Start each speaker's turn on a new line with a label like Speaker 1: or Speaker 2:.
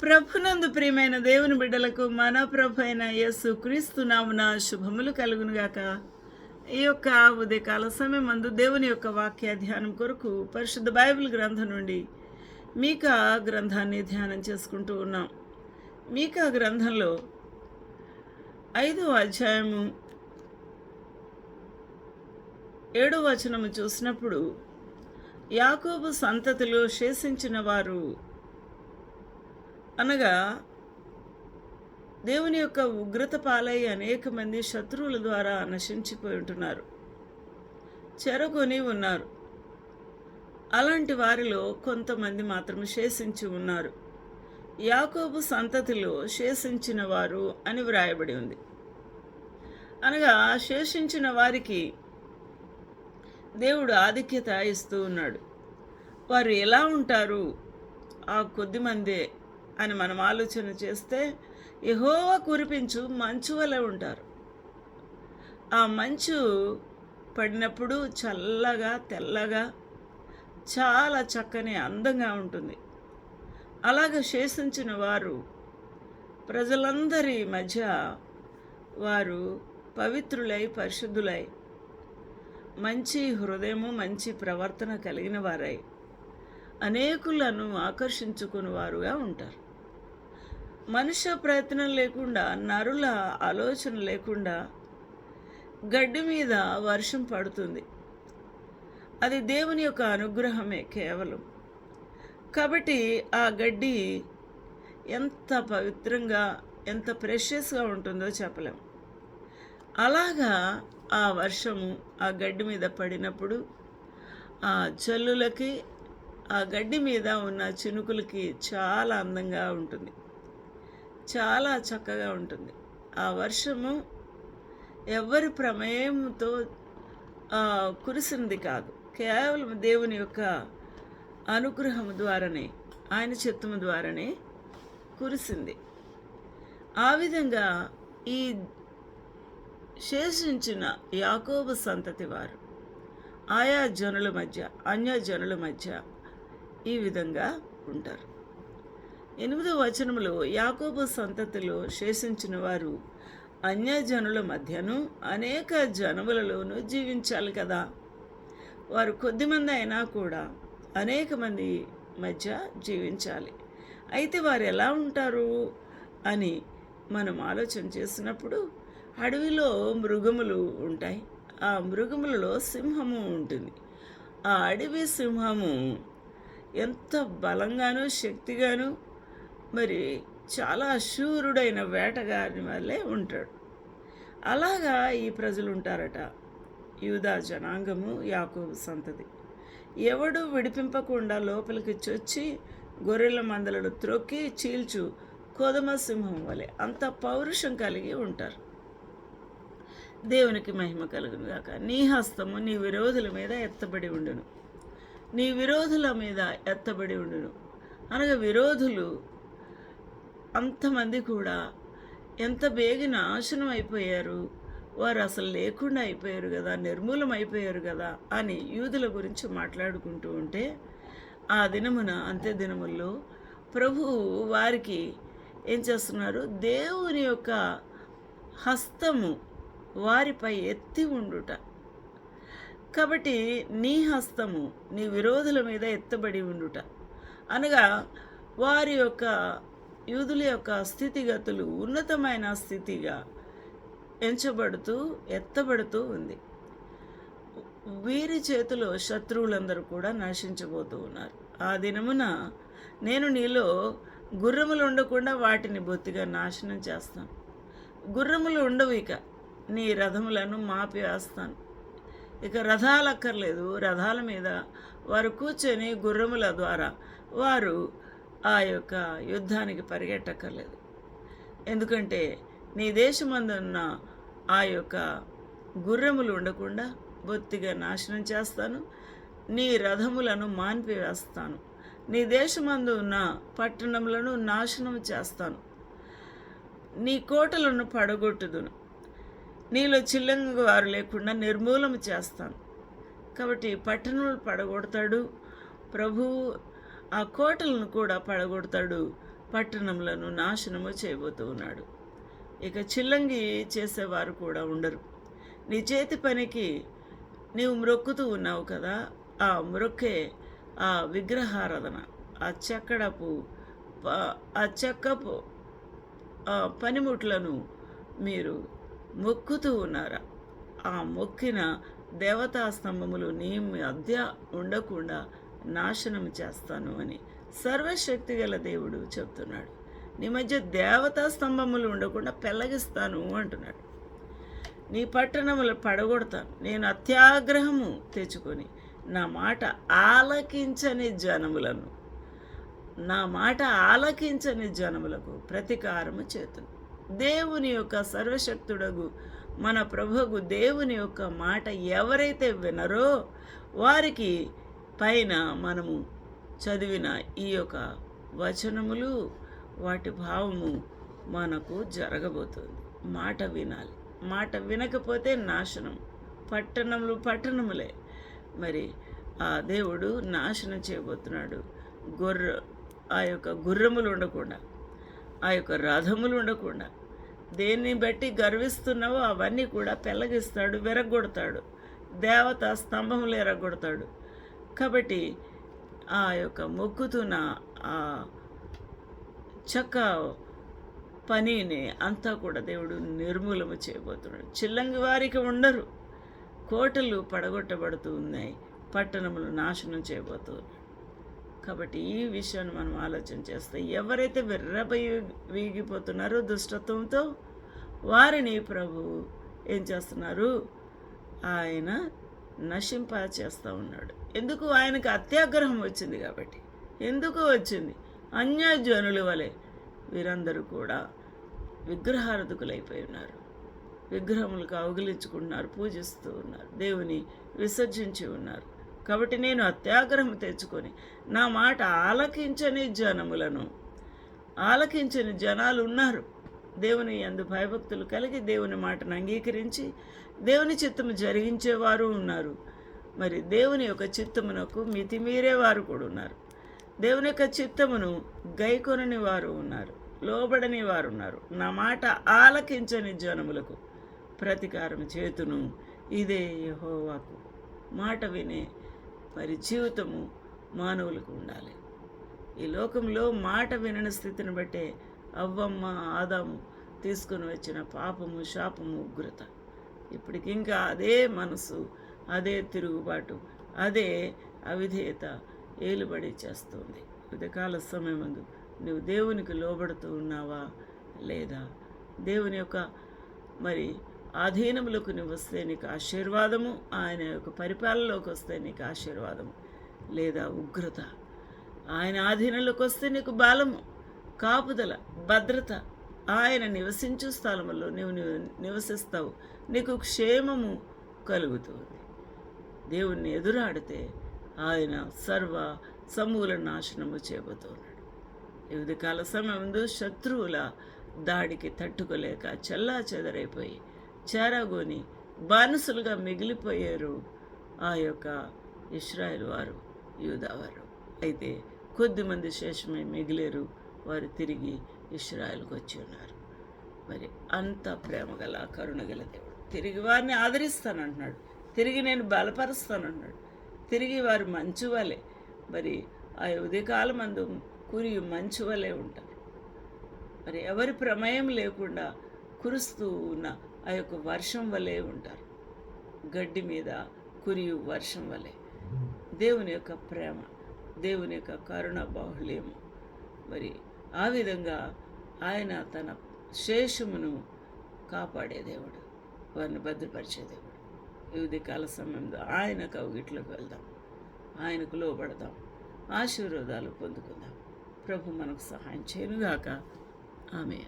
Speaker 1: ప్రభునందు ప్రియమైన దేవుని బిడ్డలకు మన ప్రభు అయిన యేసు క్రీస్తు నామున శుభములు కలుగునుగాక. ఈ యొక్క ఉదయకాల సమయం మందు దేవుని యొక్క వాక్య ధ్యానం కొరకు పరిశుద్ధ బైబిల్ గ్రంథం నుండి మీకా గ్రంథాన్ని ధ్యానం చేసుకుంటూ ఉన్నాం. మీకా గ్రంథంలో ఐదో అధ్యాయము ఏడో వచనము చూసినప్పుడు యాకోబు సంతతిలో శేషించిన వారు అనగా దేవుని యొక్క ఉగ్రత పాలై అనేక మంది శత్రువుల ద్వారా నశించిపోయి ఉంటున్నారు. చెరగొని ఉన్నారు. అలాంటి వారిలో కొంతమంది మాత్రమే శేషించి ఉన్నారు. యాకోబు సంతతిలో శేషించిన వారు అని వ్రాయబడి ఉంది. అనగా శేషించిన వారికి దేవుడు ఆధిక్యత ఇస్తూ ఉన్నాడు. వారు ఎలా ఉంటారు? ఆ కొద్ది మందే అని మనం ఆలోచన చేస్తే యహోవా కురిపించు మంచు వలె ఉంటారు. ఆ మంచు పడినప్పుడు చల్లగా తెల్లగా చాలా చక్కని అందంగా ఉంటుంది. అలాగ శేషించిన వారు ప్రజలందరి మధ్య వారు పవిత్రులై పరిశుద్ధులై మంచి హృదయము మంచి ప్రవర్తన కలిగిన వారై. అనేకులను ఆకర్షించుకుని వారుగా ఉంటారు. మనుష్య ప్రయత్నం లేకుండా నరుల ఆలోచన లేకుండా గడ్డి మీద వర్షం పడుతుంది. అది దేవుని యొక్క అనుగ్రహమే కేవలం. కాబట్టి ఆ గడ్డి ఎంత పవిత్రంగా ఎంత ప్రెషియస్గా ఉంటుందో చెప్పలేం. అలాగా ఆ వర్షము ఆ గడ్డి మీద పడినప్పుడు ఆ జల్లులకి ఆ గడ్డి మీద ఉన్న చినుకులకి చాలా అందంగా ఉంటుంది. చాలా చక్కగా ఉంటుంది. ఆ వర్షము ఎవరి ప్రమేయంతో కురిసింది కాదు. కేవలం దేవుని యొక్క అనుగ్రహం ద్వారానే ఆయన చిత్తము ద్వారానే కురిసింది. ఆ విధంగా ఈ శేషించిన యాకోబు సంతతి వారు ఆయా జనుల మధ్య అన్య జనుల మధ్య ఈ విధంగా ఉంటారు. ఎనిమిదో వచనములో యాకోబు సంతతిలో శేషించిన వారు అన్యజనుల మధ్యను అనేక జనములలోనూ జీవించాలి కదా. వారు కొద్దిమంది అయినా కూడా అనేక మంది మధ్య జీవించాలి. అయితే వారు ఎలా ఉంటారు అని మనం ఆలోచన చేసినప్పుడు అడవిలో మృగములు ఉంటాయి. ఆ మృగములలో సింహము ఉంటుంది. ఆ అడవి సింహము ఎంత బలంగానూ శక్తిగాను మరి చాలా శూరుడైన వేటగాని వల్లే ఉంటాడు. అలాగా ఈ ప్రజలు ఉంటారట యూదా జనాంగము యాకోబు సంతతి. ఎవడు విడిపింపకుండా లోపలికి చొచ్చి గొర్రెల మందలను త్రొక్కి చీల్చు కోదమ సింహం వలె అంత పౌరుషం కలిగి ఉంటారు. దేవునికి మహిమ కలుగునుగాక. నీ హస్తము నీ విరోధుల మీద ఎత్తబడి ఉండును. నీ విరోధుల మీద ఎత్తబడి ఉండును. అనగా విరోధులు అంతమంది కూడా ఎంత బేగి నాశనం అయిపోయారు వారు అసలు లేకుండా అయిపోయారు కదా నిర్మూలం అయిపోయారు కదా అని యూదుల గురించి మాట్లాడుకుంటూ ఉంటే ఆ దినమున అంతే దినముల్లో ప్రభువు వారికి ఏం చేస్తున్నారు? దేవుని యొక్క హస్తము వారిపై ఎత్తి ఉండుట. కాబట్టి నీ హస్తము నీ విరోధుల మీద ఎత్తబడి ఉండుట. అనగా వారి యొక్క యూదుల యొక్క స్థితిగతులు ఉన్నతమైన స్థితిగా ఎంచబడుతూ ఎత్తబడుతూ ఉంది. వీరి చేతిలో శత్రువులందరూ కూడా నశించబోతూ ఉన్నారు. ఆ దినమున నేను నీలో గుర్రములు ఉండకుండా వాటిని బొత్తిగా నాశనం చేస్తాను. గుర్రములు ఉండవు ఇక. నీ రథములను మాపి వేస్తాను. ఇక రథాలు అక్కర్లేదు రథాల మీద వారు కూర్చొని గుర్రముల ద్వారా వారు ఆ యొక్క యుద్ధానికి పరిగెట్టక్కర్లేదు. ఎందుకంటే నీ దేశమందున్న ఆ యొక్క గుర్రములు ఉండకుండా బొత్తిగా నాశనం చేస్తాను. నీ రథములను మాన్పివేస్తాను. నీ దేశమందు ఉన్న పట్టణములను నాశనం చేస్తాను. నీ కోటలను పడగొట్టుదును. నీలో చిల్లంగి వారు లేకుండా నిర్మూలన చేస్తాను. కాబట్టి పట్టణములు పడగొడతాడు. ప్రభువు ఆ కోటలను కూడా పడగొడతాడు. పట్టణములను నాశనము చేయబోతూ ఉన్నాడు. ఇక చిల్లంగి చేసేవారు కూడా ఉండరు. నీ చేతి పనికి నీవు మ్రొక్కుతూ ఉన్నావు కదా ఆ మ్రొక్కే ఆ విగ్రహారాధన ఆ చెక్కడపు ప- ఆ చెక్కపు ఆ పనిముట్లను మీరు మొక్కుతూ ఉన్నారా? ఆ మొక్కిన దేవతా స్తంభములు నీ మధ్య ఉండకుండా నాశనం చేస్తాను అని సర్వశక్తి గల దేవుడు చెప్తున్నాడు. నీ మధ్య దేవతా స్తంభములు ఉండకుండా పెళ్ళగిస్తాను అంటున్నాడు. నీ పట్టణములు పడగొడతాను. నేను అత్యాగ్రహము తెచ్చుకొని నా మాట ఆలకించని జనములను నా మాట ఆలకించని జనములకు ప్రతీకారము చేతును. దేవుని యొక్క సర్వశక్తుడగు మన ప్రభువు దేవుని యొక్క మాట ఎవరైతే వినరో వారికి పైన మనము చదివిన ఈ యొక్క వచనములు వాటి భావము మనకు జరగబోతుంది. మాట వినాలి. మాట వినకపోతే నాశనం. పట్టణములు పట్టణములే. మరి ఆ దేవుడు నాశనం చేయబోతున్నాడు. గుర్ర ఆ యొక్క గుర్రములు ఉండకుండా. ఆ యొక్క రథములు ఉండకుండా. దేన్ని బట్టి గర్విస్తున్నావో అవన్నీ కూడా పెళ్ళగిస్తాడు విరగొడతాడు దేవత స్తంభములు ఎరగొడతాడు కాబట్టి ఆ యొక్క మొక్కుతున్న ఆ చక్క పనిని అంతా కూడా దేవుడు నిర్మూలము చేయబోతున్నాడు. చిల్లంగి వారికి ఉండరు. కోటలు పడగొట్టబడుతూ ఉన్నాయి. పట్టణములు నాశనం చేయబోతున్నాడు కాబట్టి ఈ విషయాన్ని మనం ఆలోచన చేస్తే ఎవరైతే వెర్రపై వీగిపోతున్నారో దుష్టత్వంతో వారిని ప్రభు ఏం చేస్తున్నారు? ఆయన నశింప చేస్తూ ఉన్నాడు. ఎందుకు? ఆయనకు అత్యాగ్రహం వచ్చింది కాబట్టి. ఎందుకు వచ్చింది? అన్యజనుల వలె వీరందరూ కూడా విగ్రహారధకులైపోయి ఉన్నారు. విగ్రహములకు అవగిలించుకుంటున్నారు పూజిస్తూ ఉన్నారు. దేవుని విసర్జించి ఉన్నారు. కాబట్టి నేను అత్యాగ్రహం తెచ్చుకొని నా మాట ఆలకించని జనములను ఆలకించని జనాలు ఉన్నారు. దేవుని అందు భయభక్తులు కలిగి దేవుని మాటను అంగీకరించి దేవుని చిత్తము జరిగించేవారు ఉన్నారు. మరి దేవుని యొక్క చిత్తమునకు మితిమీరే వారు కూడా ఉన్నారు. దేవుని యొక్క చిత్తమును గైకొనని వారు ఉన్నారు. లోబడని వారు ఉన్నారు. నా మాట ఆలకించని జనములకు ప్రతీకారం చేతును ఇదే యహోవాకు. మాట వినే పరిజీవితము మానవులకు ఉండాలి. ఈ లోకంలో మాట వినని స్థితిని బట్టే అవ్వమ్మ ఆదాము తీసుకుని వచ్చిన పాపము శాపము ఉగ్రత. ఇప్పటికి ఇంకా అదే మనసు అదే తిరుగుబాటు అదే అవిధేయత ఏలుబడి చేస్తుంది. ఉదయకాల సమయం ముందు నువ్వు దేవునికి లోబడుతూ ఉన్నావా? లేదా? దేవుని యొక్క మరి అధీనములకు నువ్వు వస్తే నీకు ఆశీర్వాదము ఆయన యొక్క పరిపాలనలోకి వస్తే నీకు ఆశీర్వాదము లేదా ఉగ్రత. ఆయన ఆధీనంలోకి వస్తే నీకు బలము కాపుదల భద్రత. ఆయన నివసించు స్థలములో నీవు నివసిస్తావు. నీకు క్షేమము కలుగుతుంది. దేవుణ్ణి ఎదురాడితే ఆయన సర్వ సమూల నాశనము చేయబోతున్నాడు. వివిధ కాల సమయంలో శత్రువుల దాడికి తట్టుకోలేక చల్లా చెదరైపోయి చేరగొని బానిసలుగా మిగిలిపోయారు ఆ యొక్క ఇస్రాయల్ వారు యూదావారు అయితే కొద్దిమంది శేషమే మిగిలేరు వారు తిరిగి ఇస్రాయల్కి వచ్చి ఉన్నారు. మరి అంత ప్రేమ గల కరుణ గల దేవుడు. తిరిగి వారిని ఆదరిస్తానంటున్నాడు. తిరిగి నేను బలపరుస్తానంటున్నాడు. తిరిగి వారు మంచి వలె మరి ఆ ఉదయకాలం అందు కురి మంచు వలె ఉంటారు. మరి ఎవరి ప్రమేయం లేకుండా కురుస్తూ ఉన్న ఆ యొక్క వర్షం వలె ఉంటారు. గడ్డి మీద కురియు వర్షం వలె. దేవుని యొక్క ప్రేమ దేవుని యొక్క కరుణ బాహుళ్యము మరి ఆ విధంగా ఆయన తన శేషమును కాపాడే దేవుడు వారిని భద్రపరిచే దేవుడు. వివిధ కాల సమయంలో ఆయన కౌగిట్లోకి వెళ్దాం. ఆయనకు లోబడదాం. ఆశీర్వాదాలు పొందుకుందాం. ప్రభు మనకు సహాయం చేయనుగాక. ఆమె